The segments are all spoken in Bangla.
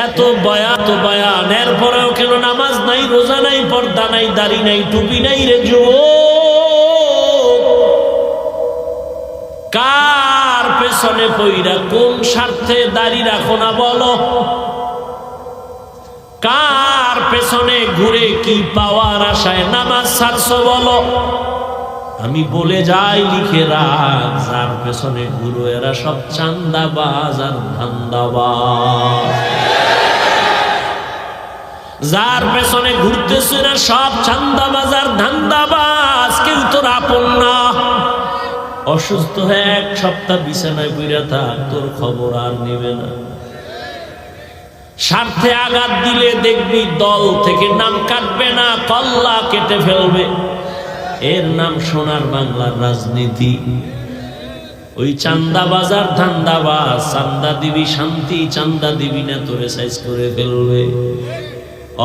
এত বয়া তো বয়ান। এরপরেও কেন নামাজ নাই, রোজা নাই, পর্দা নাই, দাড়ি নাই, টুপি নাই রে যুব কার পেছনে পইরা কোন স্বার্থে দাড়ি রাখো না বলো? কার পেছনে ঘুরে কি পাওয়ার আশায় নামাজ ছাড়ছো বলো? আমি বলে যাই লিখে রাখ, যার পেছনে ঘুরো এরা সব চান্দাবাজ আর ধান্দাবাজ। যার পেছনে ঘুরতেছে না সব চান্দাবাজ আর ধান্দাবাজ, কেউ তোর আপন না। অসুস্থ হয়ে এক সপ্তাহ বিছানায় বইরা থাক, তোর খবর আর নেবে না। স্বার্থে আঘাত দিলে দেখবি দল থেকে নাম কাটবে না কল্লা কেটে ফেলবে। এর নাম সোনার বাংলার রাজনীতি। ওই চান্দা বাজার ধান্দাবাজ, চান্দা দিবি শান্তি, চান্দা দিবি না, তোরে সাইজ করে ফেলবে।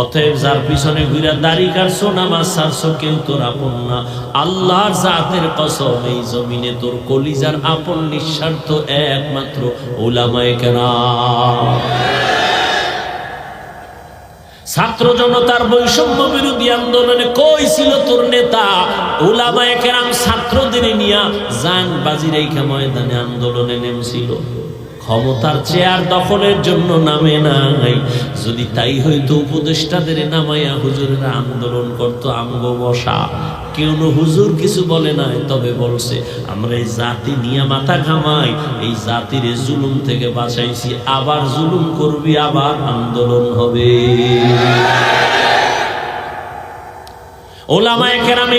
অতএব যার পিছনে ঘুরা দাড়ি কাটছো, নামাজ ছাড়ছো, কেউ তোর আপন না। আল্লাহর জাতের কসম, এই জমিনে তোর কলিজার আপন নিঃস্বার্থ একমাত্র ওলামায়ে কেরাম। ছাত্র জনতার বৈষম্য বিরোধী আন্দোলনে কই ছিল তোর নেতা? ওলামায়ে কেরাম ছাত্রদের নিয়া জান বাজি রেখা ময়দানে আন্দোলনে নেমছিল। ক্ষমতার চেয়ার দখলের জন্য নামে নাই। যদি তাই হইতো উপদেষ্টাদের নামাইয়া হুজুরেরা আন্দোলন করত আমগ বসা কেউ হুজুর কিছু বলে নাই, তবে বলছে, আমরা এই জাতি নিয়ে মাথা ঘামাই। এই জাতির জুলুম থেকে বাঁচাইছি। আবার জুলুম করবি, আবার আন্দোলন হবে। ওলামায় কেরাম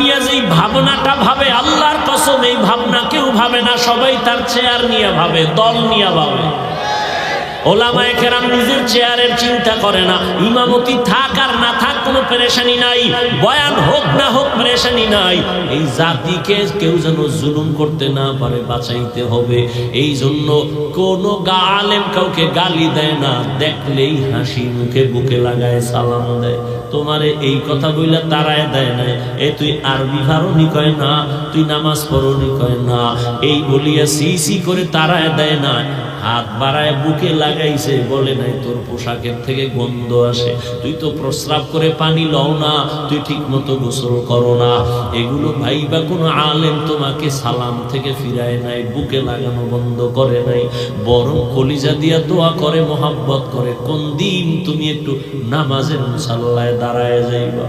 নিয়ে ভাবনাটা ভাবে, আল্লাহর কসম এই ভাবনা কেউ ভাবে না, সবাই তার চেয়ার নিয়ে ভাবে ভাবে। নিজের চেয়ারের চিন্তা করে না পেরেশানি নাই, বয়ান হোক না হোক পেরেশানি নাই। এই জাতিকে কেউ যেন জুলুম করতে না পারে, বাঁচাইতে হবে। এই জন্য কোন গালেম কাউকে গালি দেয় না, দেখলেই হাসি মুখে বুকে লাগায় সালাম দেয়। তোমারে এই কথা বইলা তারায় দেয় না, এ তুই আরবি ভারণি কয় না, তুই নামাজ পড়নি কয় না। এই বলিয়া সি সি করে তারায় দেয় না। হাত বাড়ায় বুকে লাগাইছে, বলে নাই, তোর পোশাকের থেকে গন্ধ আসে। তুই তো প্রস্রাব করে পানি লও না, তুই ঠিক মতো গোসল করো না। এগুলো ভাই বা কোনো আলেম তোমাকে সালাম থেকে ফিরায় নাই, বুকে লাগানো বন্ধ করে নাই। বরং কলিজা দিয়া দোয়া করে, মোহাব্বত করে, কোন দিন তুমি একটু নামাজের মুসাল্লায় দাঁড়ায় যাইবা?